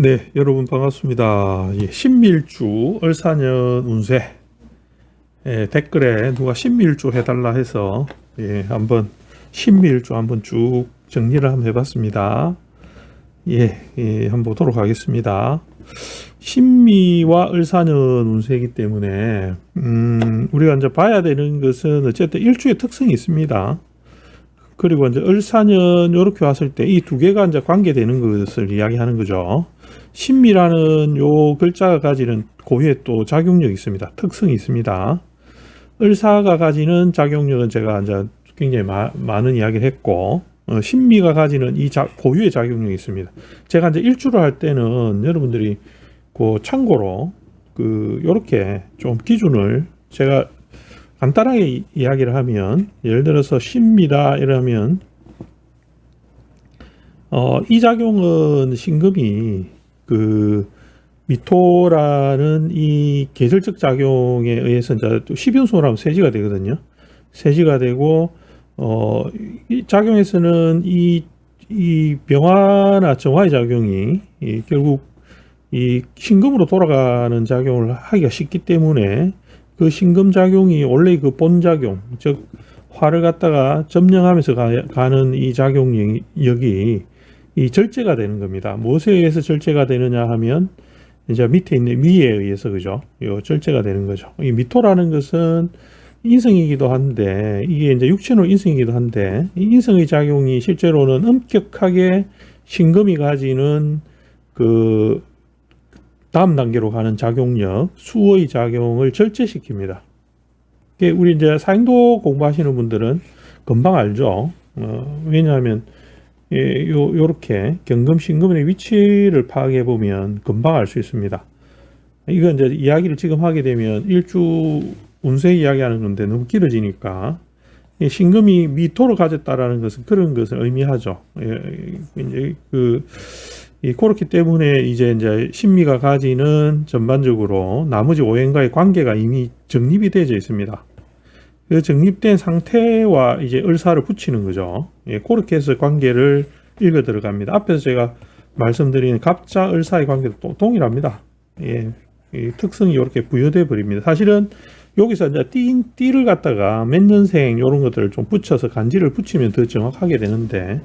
네, 여러분 반갑습니다. 예, 신밀주 을사년 운세 예, 댓글에 누가 신밀주 해달라 해서 예, 한번 신밀주 한번 쭉 정리를 한번 해봤습니다. 예, 예, 한번 보도록 하겠습니다. 신미와 을사년 운세이기 때문에 음, 우리가 이제 봐야 되는 것은 어쨌든 일주의 특성이 있습니다. 그리고 이제 을사년 이렇게 왔을 때 이 두 개가 이제 관계되는 것을 이야기하는 거죠. 신미라는 요 글자가 가지는 고유의 또 작용력이 있습니다. 특성이 있습니다. 을사가 가지는 작용력은 제가 이제 굉장히 마, 많은 이야기를 했고 어, 신미가 가지는 이 자, 고유의 작용력이 있습니다. 제가 이제 일주를 할 때는 여러분들이 그 참고로 그 요렇게 좀 기준을 제가 간단하게 이- 이야기를 하면 예를 들어서 신미다 이러면 어, 이 작용은 신금이 그 미토라는 이 계절적 작용에 의해서 이제 또 십연소라면 세지가 되거든요. 세지가 되고 어, 이 작용에서는 이, 이 병화나 정화의 작용이 이 결국 이 신금으로 돌아가는 작용을 하기가 쉽기 때문에 그 신금 작용이 원래 그 본작용, 즉 화를 갖다가 점령하면서 가, 는이 작용력이 이 절제가 되는 겁니다. 무엇에 의해서 절제가 되느냐 하면 이제 밑에 있는 미에 의해서 그죠? 요 절제가 되는 거죠. 이 미토라는 것은 인성이기도 한데 이게 이제 육신으로 인성이기도 한데 이 인성의 작용이 실제로는 엄격하게 신금이 가지는 그 다음 단계로 가는 작용력, 수의 작용을 절제시킵니다. 우리 이제 사행도 공부하시는 분들은 금방 알죠. 어, 왜냐하면 예, 요 요렇게 경금 신금의 위치를 파악해 보면 금방 알 수 있습니다. 이건 이제 이야기를 지금 하게 되면 일주 운세 이야기하는 건데 너무 길어지니까 이 신금이 미토를 가졌다라는 것은 그런 것을 의미하죠. 예, 이제 그이 그렇기 때문에 이제 이제 신미가 가지는 전반적으로 나머지 오행과의 관계가 이미 정립이 되어 있습니다. 그 정립된 상태와 이제 을사를 붙이는 거죠. 예, 그렇게 해서 관계를 읽어 들어갑니다. 앞에서 제가 말씀드린 갑자 을사의 관계도 또 동일합니다. 예, 이 특성이 이렇게 부여돼 버립니다. 사실은 여기서 이제 띠, 띠를 갖다가 몇 년생 이런 것들을 좀 붙여서 간지를 붙이면 더 정확하게 되는데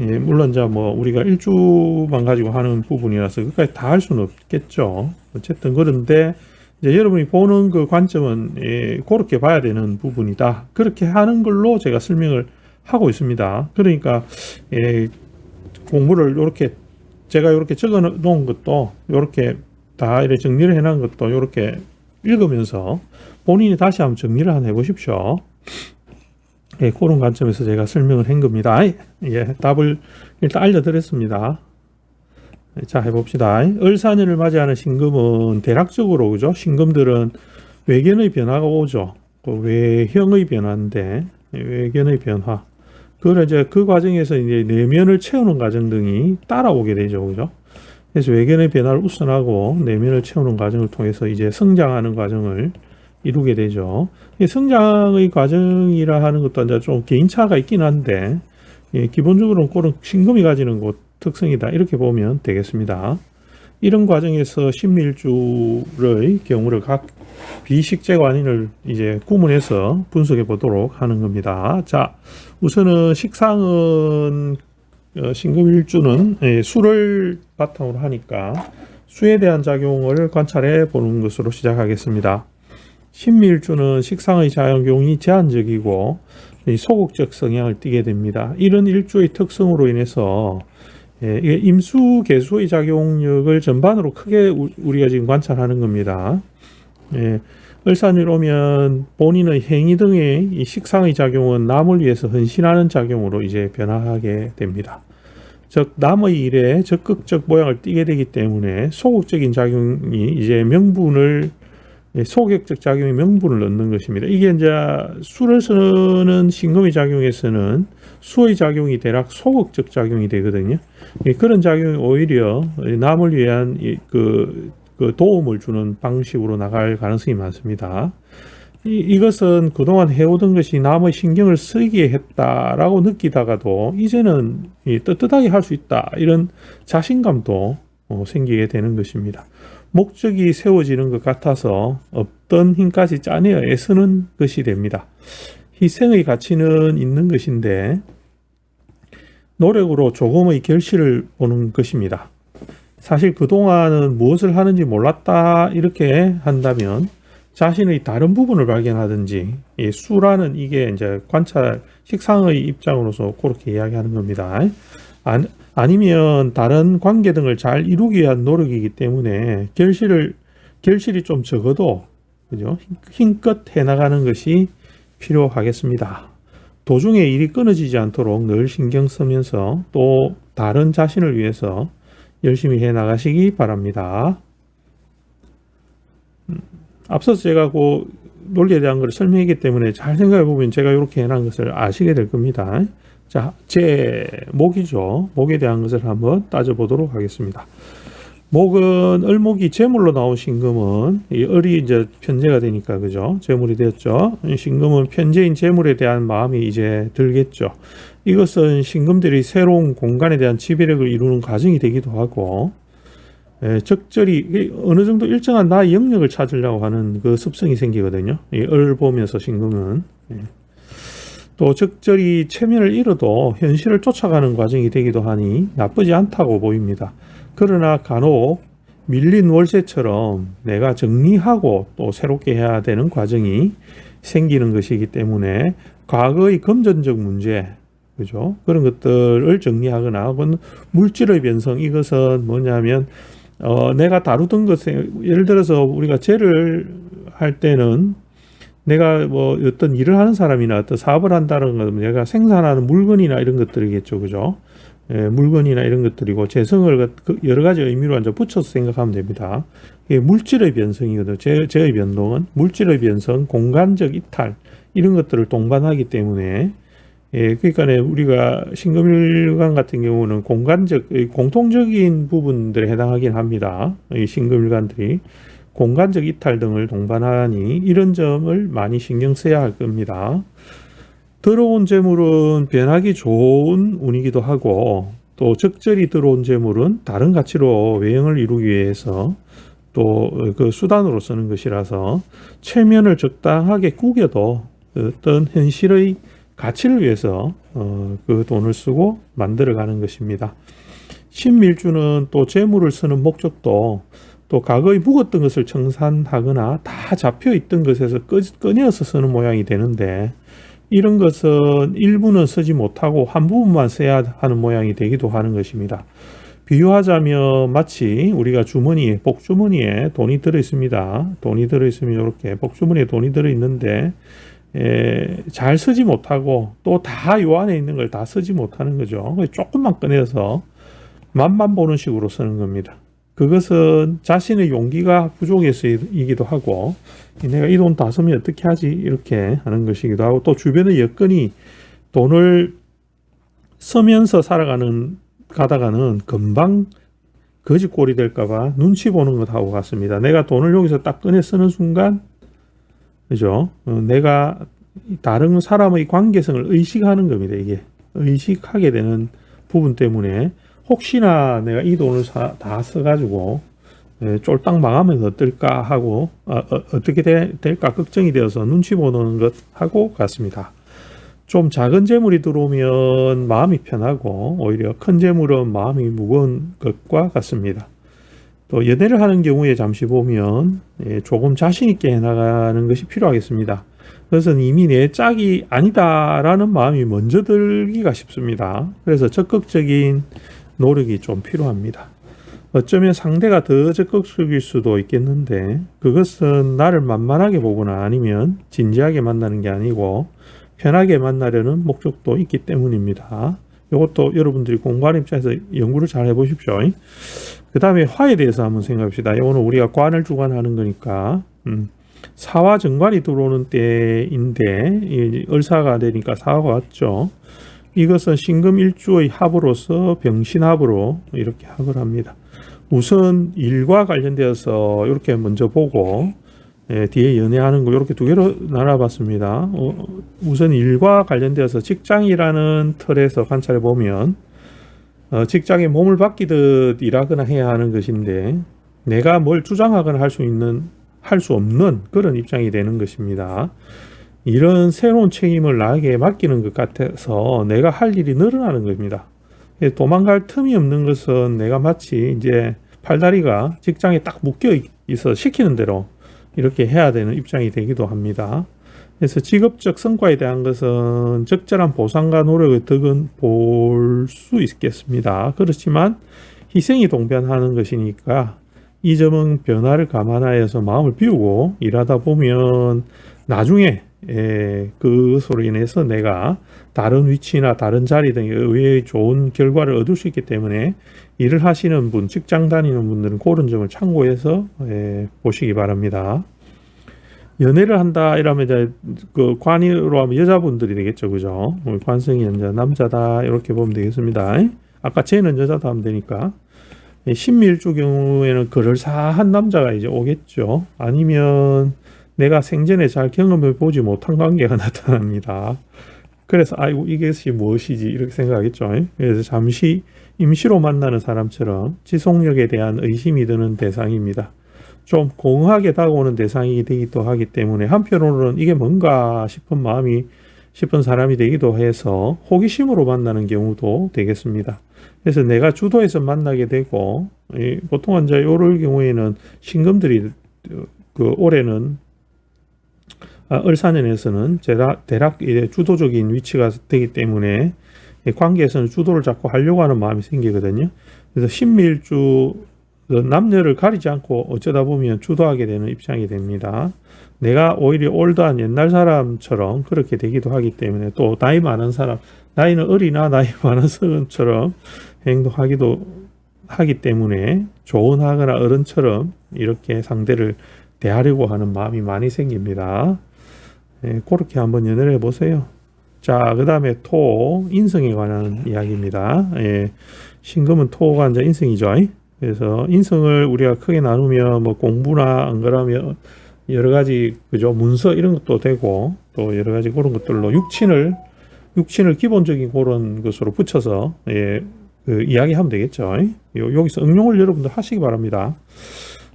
예, 물론 이제 뭐 우리가 일주만 가지고 하는 부분이라서 그까지 다 할 수는 없겠죠. 어쨌든 그런데 이제 여러분이 보는 그 관점은 예, 그렇게 봐야 되는 부분이다. 그렇게 하는 걸로 제가 설명을 하고 있습니다. 그러니까 예, 공부를 이렇게 제가 이렇게 적어 놓은 것도 이렇게 다 이렇게 정리를 해 놓은 것도 이렇게 읽으면서 본인이 다시 한번 정리를 한번 해보십시오. 예, 그런 관점에서 제가 설명을 한 겁니다. 예, 답을 일단 알려드렸습니다. 자, 해봅시다. 을사년을 맞이하는 신금은 대략적으로, 그죠? 신금들은 외견의 변화가 오죠. 그 외형의 변화인데, 외견의 변화. 그걸 이제 그 과정에서 이제 내면을 채우는 과정 등이 따라오게 되죠. 그죠? 그래서 외견의 변화를 우선하고 내면을 채우는 과정을 통해서 이제 성장하는 과정을 이루게 되죠. 이 성장의 과정이라 하는 것도 이제 좀 개인차가 있긴 한데, 예, 기본적으로는 그런 신금이 가지는 것 특성이다. 이렇게 보면 되겠습니다. 이런 과정에서 신밀주의 경우를 각 비식재 관인을 이제 구분해서 분석해 보도록 하는 겁니다. 자, 우선은 식상은 어, 신금일주는 예, 수를 바탕으로 하니까 수에 대한 작용을 관찰해 보는 것으로 시작하겠습니다. 신밀주는 식상의 작용이 제한적이고 이 소극적 성향을 띠게 됩니다. 이런 일주의 특성으로 인해서 예, 임수 개수의 작용력을 전반으로 크게 우- 우리가 지금 관찰하는 겁니다. 예, 을산일 오면 본인의 행위 등의 이 식상의 작용은 남을 위해서 헌신하는 작용으로 이제 변화하게 됩니다. 즉 남의 일에 적극적 모양을 띠게 되기 때문에 소극적인 작용이 이제 명분을 예, 소극적 작용이 명분을 얻는 것입니다. 이게 이제 수를 쓰는 신금의 작용에서는 수의 작용이 대략 소극적 작용이 되거든요. 예, 그런 작용이 오히려 남을 위한 이- 그, 그 도움을 주는 방식으로 나갈 가능성이 많습니다. 이, 이것은 그동안 해오던 것이 남의 신경을 쓰이게 했다라고 느끼다가도 이제는 이 떳떳하게 할 수 있다 이런 자신감도 어, 생기게 되는 것입니다. 목적이 세워지는 것 같아서 없던 힘까지 짜내어 애쓰는 것이 됩니다. 희생의 가치는 있는 것인데 노력으로 조금의 결실을 보는 것입니다. 사실 그동안은 무엇을 하는지 몰랐다 이렇게 한다면 자신의 다른 부분을 발견하든지 이 수라는 이게 이제 관찰 식상의 입장으로서 그렇게 이야기하는 겁니다. 안- 아니면 다른 관계 등을 잘 이루기 위한 노력이기 때문에 결실을 결실이 좀 적어도 그죠 힘껏 해 나가는 것이 필요하겠습니다. 도중에 일이 끊어지지 않도록 늘 신경 쓰면서 또 다른 자신을 위해서 열심히 해 나가시기 바랍니다. 음, 앞서서 제가 그 논리에 대한 걸 설명했기 때문에 잘 생각해 보면 제가 이렇게 해놓은 것을 아시게 될 겁니다. 자, 제 목이죠. 목에 대한 것을 한번 따져보도록 하겠습니다. 목은 을목이 제물로 나온 신금은 이 을이 이제 편제가 되니까 그죠? 제물이 되었죠. 신금은 편제인 제물에 대한 마음이 이제 들겠죠. 이것은 신금들이 새로운 공간에 대한 지배력을 이루는 과정이 되기도 하고 에, 적절히 어느 정도 일정한 나의 영역을 찾으려고 하는 그 습성이 생기거든요. 이을 보면서 신금은 예. 또 적절히 체면을 잃어도 현실을 쫓아가는 과정이 되기도 하니 나쁘지 않다고 보입니다. 그러나 간혹 밀린 월세처럼 내가 정리하고 또 새롭게 해야 되는 과정이 생기는 것이기 때문에 과거의 금전적 문제, 그죠? 그런 것들을 정리하거나 혹은 물질의 변성 이것은 뭐냐면 어, 내가 다루던 것에 예를 들어서 우리가 죄를 할 때는 내가 뭐 어떤 일을 하는 사람이나 어떤 사업을 한다는 건 내가 생산하는 물건이나 이런 것들이겠죠, 그죠? 예, 물건이나 이런 것들이고 재성을 그 여러 가지 의미로 이제 붙여서 생각하면 됩니다. 이게 물질의 변성이거든요. 제, 제의 변동은 물질의 변성, 공간적 이탈 이런 것들을 동반하기 때문에 예, 그러니까 우리가 신금일간 같은 경우는 공간적 이 공통적인 부분들에 해당하긴 합니다. 이 신금일간들이 공간적 이탈 등을 동반하니 이런 점을 많이 신경 써야 할 겁니다. 들어온 재물은 변하기 좋은 운이기도 하고 또 적절히 들어온 재물은 다른 가치로 외형을 이루기 위해서 또 그 수단으로 쓰는 것이라서 체면을 적당하게 구겨도 어떤 현실의 가치를 위해서 어, 그 돈을 쓰고 만들어가는 것입니다. 신밀주는 또 재물을 쓰는 목적도 또 과거에 묵었던 것을 청산하거나 다 잡혀 있던 것에서 꺼- 꺼내어서 쓰는 모양이 되는데 이런 것은 일부는 쓰지 못하고 한 부분만 써야 하는 모양이 되기도 하는 것입니다. 비유하자면 마치 우리가 주머니에 복주머니에 돈이 들어 있습니다. 돈이 들어 있으면 이렇게 복주머니에 돈이 들어 있는데 에, 잘 쓰지 못하고 또 다 요 안에 있는 걸 다 쓰지 못하는 거죠. 조금만 꺼내서 맛만 보는 식으로 쓰는 겁니다. 그것은 자신의 용기가 부족해서이기도 하고 내가 이 돈 다 쓰면 어떻게 하지 이렇게 하는 것이기도 하고 또 주변의 여건이 돈을 쓰면서 살아가는 가다가는 금방 거지꼴이 될까봐 눈치 보는 것하고 같습니다. 내가 돈을 여기서 딱 꺼내 쓰는 순간 그죠? 어, 내가 다른 사람의 관계성을 의식하는 겁니다. 이게 의식하게 되는 부분 때문에 혹시나 내가 이 돈을 사, 다 써가지고 에, 쫄딱 망하면 어떨까 하고 어, 떻게 될까 걱정이 되어서 눈치 보는 것 하고 같습니다. 좀 작은 재물이 들어오면 마음이 편하고 오히려 큰 재물은 마음이 무거운 것과 같습니다. 또 연애를 하는 경우에 잠시 보면 예, 조금 자신 있게 해나가는 것이 필요하겠습니다. 그것은 이미 내 짝이 아니다라는 마음이 먼저 들기가 쉽습니다. 그래서 적극적인 노력이 좀 필요합니다. 어쩌면 상대가 더 적극적일 수도 있겠는데 그것은 나를 만만하게 보거나 아니면 진지하게 만나는 게 아니고 편하게 만나려는 목적도 있기 때문입니다. 이것도 여러분들이 공부하는 입장에서 연구를 잘 해보십시오. 그 다음에 화에 대해서 한번 생각합시다. 이거는 우리가 관을 주관하는 거니까 음, 사화 정관이 들어오는 때인데 이 을사가 되니까 사화가 왔죠. 이것은 신금 일주의 합으로서 병신합으로 이렇게 합을 합니다. 우선 일과 관련되어서 이렇게 먼저 보고 예, 뒤에 연애하는 거 이렇게 두 개로 나눠봤습니다. 어, 우선 일과 관련되어서 직장이라는 틀에서 관찰해 보면 어, 직장에 몸을 바뀌듯 일하거나 해야 하는 것인데 내가 뭘 주장하거나 할 수 있는 할 수 없는 그런 입장이 되는 것입니다. 이런 새로운 책임을 나에게 맡기는 것 같아서 내가 할 일이 늘어나는 겁니다. 예, 도망갈 틈이 없는 것은 내가 마치 이제 팔다리가 직장에 딱 묶여 있어 시키는 대로 이렇게 해야 되는 입장이 되기도 합니다. 그래서 직업적 성과에 대한 것은 적절한 보상과 노력의 덕은 볼 수 있겠습니다. 그렇지만 희생이 동반하는 것이니까 이 점은 변화를 감안하여서 마음을 비우고 일하다 보면 나중에 예, 그것으로 인해서 내가 다른 위치나 다른 자리 등에 의외의 좋은 결과를 얻을 수 있기 때문에 일을 하시는 분, 직장 다니는 분들은 그런 점을 참고해서 예, 보시기 바랍니다. 연애를 한다 이러면 이제 그 관이로 하면 여자분들이 되겠죠, 그죠? 뭐 관성이 이제 남자다 이렇게 보면 되겠습니다. 아까 쟤는 여자다 하면 되니까 신밀주 경우에는 그럴싸한 남자가 이제 오겠죠. 아니면 내가 생전에 잘 경험해 보지 못한 관계가 나타납니다. 그래서 아이고 이것이 무엇이지 이렇게 생각하겠죠. 그래서 잠시 임시로 만나는 사람처럼 지속력에 대한 의심이 드는 대상입니다. 좀 공하게 다가오는 대상이 되기도 하기 때문에 한편으로는 이게 뭔가 싶은 마음이 싶은 사람이 되기도 해서 호기심으로 만나는 경우도 되겠습니다. 그래서 내가 주도해서 만나게 되고 보통 환자 요럴 경우에는 신금들이 그 올해는 아, 을사년에서는 대략, 대략 주도적인 위치가 되기 때문에 관계에서는 주도를 잡고 하려고 하는 마음이 생기거든요. 그래서 신밀주 남녀를 가리지 않고 어쩌다 보면 주도하게 되는 입장이 됩니다. 내가 오히려 올드한 옛날 사람처럼 그렇게 되기도 하기 때문에 또 나이 많은 사람, 나이는 어리나 나이 많은 사람처럼 행동하기도 하기 때문에 조언하거나 어른처럼 이렇게 상대를 대하려고 하는 마음이 많이 생깁니다. 예, 그렇게 한번 연애를 해보세요. 자, 그 다음에 토, 인성에 관한 이야기입니다. 예, 신금은 토가 이제 인성이죠. 그래서 인성을 우리가 크게 나누면 뭐 공부나 안 그러면 여러 가지 그죠 문서 이런 것도 되고 또 여러 가지 그런 것들로 육친을 육친을 기본적인 그런 것으로 붙여서 예, 그 이야기하면 되겠죠. 요, 여기서 응용을 여러분들 하시기 바랍니다.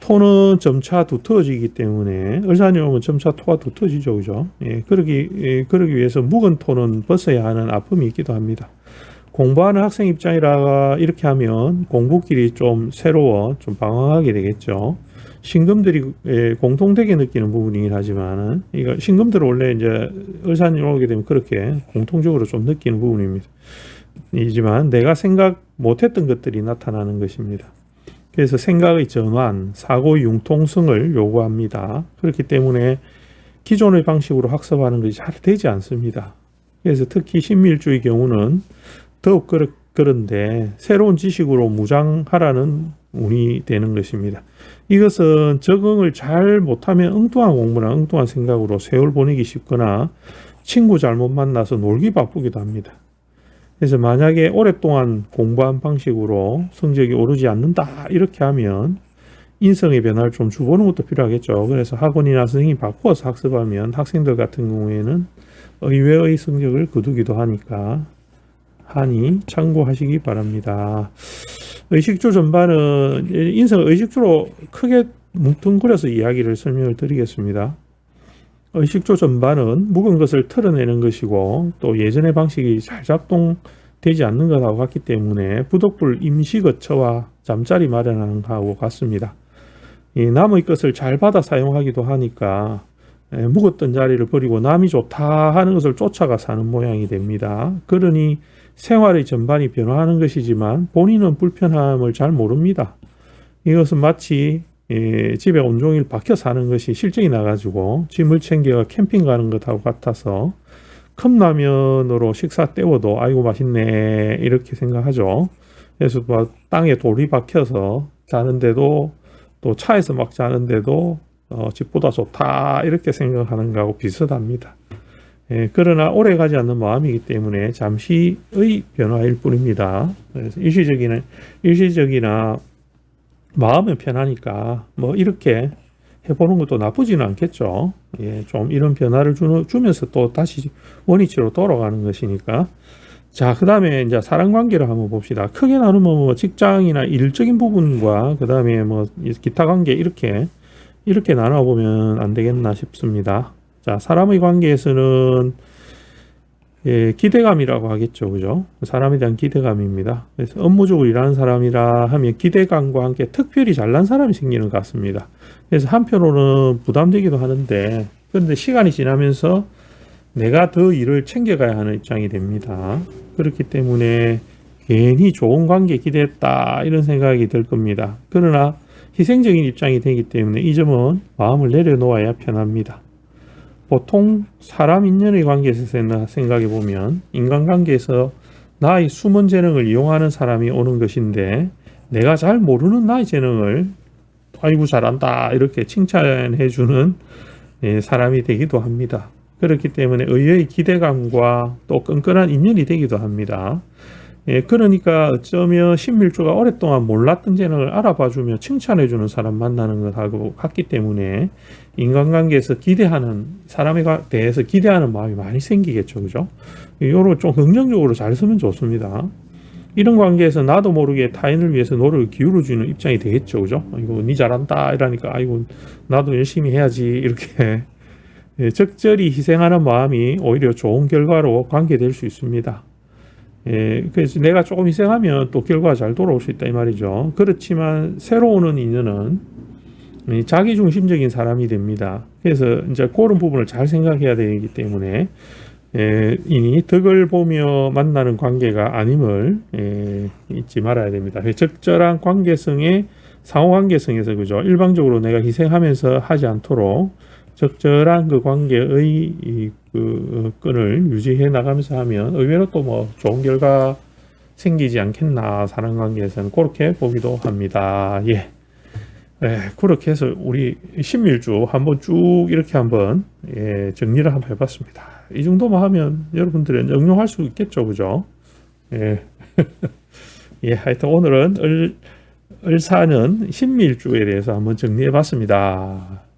토는 점차 두터워지기 때문에 오면 점차 토가 두터워지죠, 그죠? 예, 그러기 예, 그러기 위해서 묵은 토는 벗어야 하는 아픔이 있기도 합니다. 공부하는 학생 입장이라 이렇게 하면 공부길이 좀 새로워 좀 방황하게 되겠죠. 신금들이 예, 공통되게 느끼는 부분이긴 하지만은 이거 신금들은 원래 이제 을산이 오게 되면 그렇게 공통적으로 좀 느끼는 부분입니다. 이지만 내가 생각 못했던 것들이 나타나는 것입니다. 그래서 생각의 전환, 사고의 융통성을 요구합니다. 그렇기 때문에 기존의 방식으로 학습하는 것이 잘 되지 않습니다. 그래서 특히 신밀주의 경우는 더욱 그런데 새로운 지식으로 무장하라는 운이 되는 것입니다. 이것은 적응을 잘 못하면 엉뚱한 공부나 엉뚱한 생각으로 세월 보내기 쉽거나 친구 잘못 만나서 놀기 바쁘기도 합니다. 그래서 만약에 오랫동안 공부한 방식으로 성적이 오르지 않는다 이렇게 하면 인성의 변화를 좀 주보는 것도 필요하겠죠. 그래서 학원이나 선생님 바꿔서 학습하면 학생들 같은 경우에는 의외의 성적을 거두기도 하니까 하니 참고하시기 바랍니다. 의식주 전반은 인성 의식주로 크게 뭉뚱그려서 이야기를 설명을 드리겠습니다. 의식주 전반은 묵은 것을 털어내는 것이고 또 예전의 방식이 잘 작동되지 않는 것하고 같기 때문에 부덕불 임시거처와 잠자리 마련하는 것하고 같습니다. 이 남의 것을 잘 받아 사용하기도 하니까 묵었던 자리를 버리고 남이 좋다 하는 것을 쫓아가 사는 모양이 됩니다. 그러니 생활의 전반이 변화하는 것이지만 본인은 불편함을 잘 모릅니다. 이것은 마치 예, 집에 온종일 박혀 사는 것이 실적이 나가지고 짐을 챙겨 캠핑 가는 것하고 같아서 컵라면으로 식사 때워도 아이고 맛있네 이렇게 생각하죠. 그래서 뭐 땅에 돌이 박혀서 자는데도 또 차에서 막 자는데도 어, 집보다 좋다 이렇게 생각하는 거하고 비슷합니다. 예, 그러나 오래 가지 않는 마음이기 때문에 잠시의 변화일 뿐입니다. 그래서 일시적이나 일시적이나 마음은 편하니까 뭐 이렇게 해보는 것도 나쁘지는 않겠죠. 예, 좀 이런 변화를 주, 주면서 또 다시 원위치로 돌아가는 것이니까 자, 그 다음에 이제 사람 관계를 한번 봅시다. 크게 나누면 뭐 직장이나 일적인 부분과 그 다음에 뭐 기타 관계 이렇게 이렇게 나눠보면 안 되겠나 싶습니다. 자, 사람의 관계에서는 예, 기대감이라고 하겠죠. 그죠? 사람에 대한 기대감입니다. 그래서 업무적으로 일하는 사람이라 하면 기대감과 함께 특별히 잘난 사람이 생기는 것 같습니다. 그래서 한편으로는 부담되기도 하는데, 그런데 시간이 지나면서 내가 더 일을 챙겨가야 하는 입장이 됩니다. 그렇기 때문에 괜히 좋은 관계 기대했다 이런 생각이 들 겁니다. 그러나 희생적인 입장이 되기 때문에 이 점은 마음을 내려놓아야 편합니다. 보통 사람 인연의 관계에서 생각해 보면 인간관계에서 나의 숨은 재능을 이용하는 사람이 오는 것인데 내가 잘 모르는 나의 재능을 아이고 잘한다 이렇게 칭찬해 주는 예, 사람이 되기도 합니다. 그렇기 때문에 의외의 기대감과 또 끈끈한 인연이 되기도 합니다. 예, 그러니까 어쩌면 신밀주가 오랫동안 몰랐던 재능을 알아봐주며 칭찬해주는 사람 만나는 것하고 같기 때문에 인간관계에서 기대하는 사람에 가- 대해서 기대하는 마음이 많이 생기겠죠, 그죠? 이거를 좀 긍정적으로 잘 쓰면 좋습니다. 이런 관계에서 나도 모르게 타인을 위해서 노력을 기울여주는 입장이 되겠죠, 그죠? 이거 니 잘한다 이러니까 아이고 나도 열심히 해야지 이렇게 예, 적절히 희생하는 마음이 오히려 좋은 결과로 관계될 수 있습니다. 예, 그래서 내가 조금 희생하면 또 결과가 잘 돌아올 수 있다 이 말이죠. 그렇지만 새로 오는 인연은 이 자기 중심적인 사람이 됩니다. 그래서 이제 그런 부분을 잘 생각해야 되기 때문에 예, 이니 덕을 보며 만나는 관계가 아님을 예, 잊지 말아야 됩니다. 적절한 관계성의 상호 관계성에서 그죠. 일방적으로 내가 희생하면서 하지 않도록 적절한 그 관계의 이, 그 끈을 유지해 나가면서 하면 의외로 또 뭐 좋은 결과 생기지 않겠나 사람 관계에서는 그렇게 보기도 합니다. 예. 예, 그렇게 해서 우리 신밀주 한번 쭉 이렇게 한번 예, 정리를 한번 해봤습니다. 이 정도만 하면 여러분들은 응용할 수 있겠죠, 그죠? 예, 예, 하여튼 오늘은 을, 을사는 신밀주에 대해서 한번 정리해봤습니다.